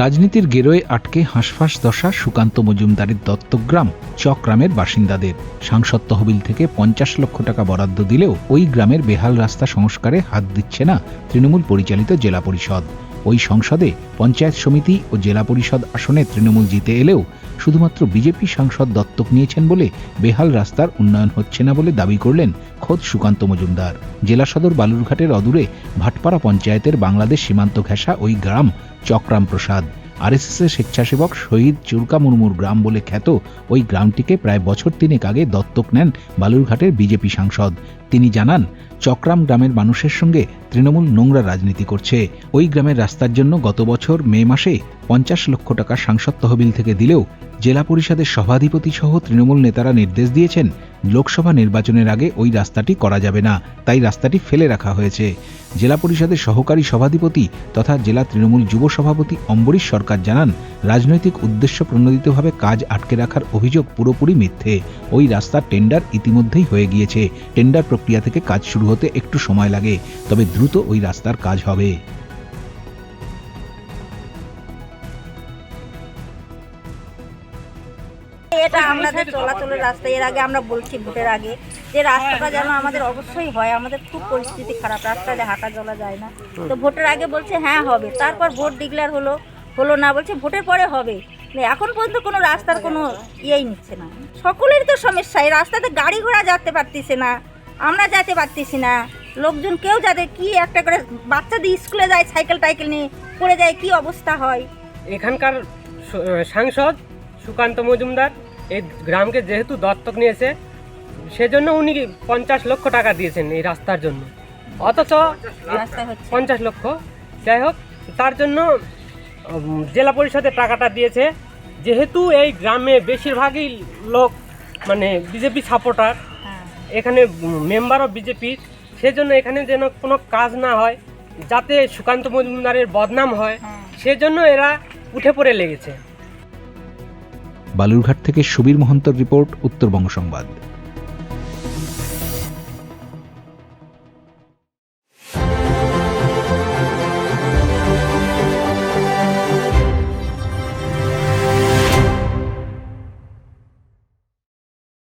রাজনীতির গেরোয় আটকে হাঁসফাঁস দশা সুকান্ত মজুমদারের দত্তগ্রাম, চক্রামের বাসিন্দাদের। সাংসদ তহবিল থেকে পঞ্চাশ লক্ষ টাকা বরাদ্দ দিলেও ওই গ্রামের বেহাল রাস্তা সংস্কারে হাত দিচ্ছে না তৃণমূল পরিচালিত জেলা পরিষদ। ওই সংসদে পঞ্চায়েত সমিতি ও জেলা পরিষদ আসনে তৃণমূল জিতে এলেও শুধুমাত্র বিজেপি সাংসদ দত্তক নিয়েছেন বলে বেহাল রাস্তার উন্নয়ন হচ্ছে না বলে দাবি করলেন খোদ সুকান্ত মজুমদার। জেলা সদর বালুরঘাটের অদূরে ভাটপাড়া পঞ্চায়েতের বাংলাদেশ সীমান্ত ঘেঁষা ওই গ্রাম চক্রাম প্রসাদ আরএসএস এর স্বেচ্ছাসেবক শহীদ চুরকা মুরমুর গ্রাম বলে খ্যাত ওই গ্রামটিকে প্রায় বছর তিনেক আগে দত্তক নেন বালুরঘাটের বিজেপি সাংসদ। তিনি জানান, চক্রাম গ্রামের মানুষের সঙ্গে তৃণমূল নোংরা রাজনীতি করছে। ওই গ্রামের রাস্তার জন্য গত বছর মে মাসে পঞ্চাশ লক্ষ টাকা সাংসদ তহবিল থেকে দিলেও জেলা পরিষদের সভাধিপতি সহ তৃণমূল নেতারা নির্দেশ দিয়েছেন লোকসভা নির্বাচনের আগে ওই রাস্তাটি করা যাবে না, তাই রাস্তাটি ফেলে রাখা হয়েছে। জেলা পরিষদের সহকারী সভাধিপতি তথা জেলা তৃণমূল যুব সভাপতি অম্বরীশ সরকার জানান, রাজনৈতিক উদ্দেশ্য প্রণোদিতভাবে কাজ আটকে রাখার অভিযোগ পুরোপুরি মিথ্যে। ওই রাস্তার টেন্ডার ইতিমধ্যেই হয়ে গিয়েছে। টেন্ডার প্রক্রিয়া থেকে কাজ শুরু হতে একটু সময় লাগে, তবে দ্রুত ওই রাস্তার কাজ হবে। এটা আমাদের চলাচলের রাস্তা। এর আগে আমরা বলছি ভোটের আগে যে রাস্তাটা যেন আমাদের অবশ্যই হয়, আমাদের খুব পরিস্থিতি খারাপ, রাস্তায় হাঁটা চলা যায় না। তো ভোটের আগে বলছে হ্যাঁ হবে। তারপর ভোট ডিক্লেয়ার হলো হলো না, বলছে, ভোটের পরে হবে। এখন পর্যন্ত কোনো রাস্তার কোনো ইয়েই নিচ্ছে না। সকলেরই তো সমস্যা, এই রাস্তাতে গাড়ি ঘোড়া যেতে পারতেছে না, আমরা যেতে পারতেছি না, লোকজন কেউ যাতে কি একটা করে বাচ্চা বাচ্চাদের স্কুলে যায় সাইকেল টাইকেল নিয়ে, পড়ে যায়, কি অবস্থা হয়? এখানকার সাংসদ সুকান্ত মজুমদার এই গ্রামকে যেহেতু দত্তক নিয়েছে সেজন্য উনি পঞ্চাশ লক্ষ টাকা দিয়েছেন এই রাস্তার জন্য। অথচ পঞ্চাশ লক্ষ। যাই হোক তার জন্য জেলা পরিষদে টাকাটা দিয়েছে। যেহেতু এই গ্রামে বেশিরভাগই লোক মানে বিজেপি সাপোর্টার হ্যাঁ। এখানে মেম্বারও বিজেপির সেজন্য এখানে যেন কোনো কাজ না হয় যাতে সুকান্ত মজুমদারের বদনাম হয় হ্যাঁ। সেজন্য এরা উঠে পড়ে লেগেছে। বালুরঘাট থেকে সুবীর মহন্তর রিপোর্ট উত্তরবঙ্গ সংবাদ।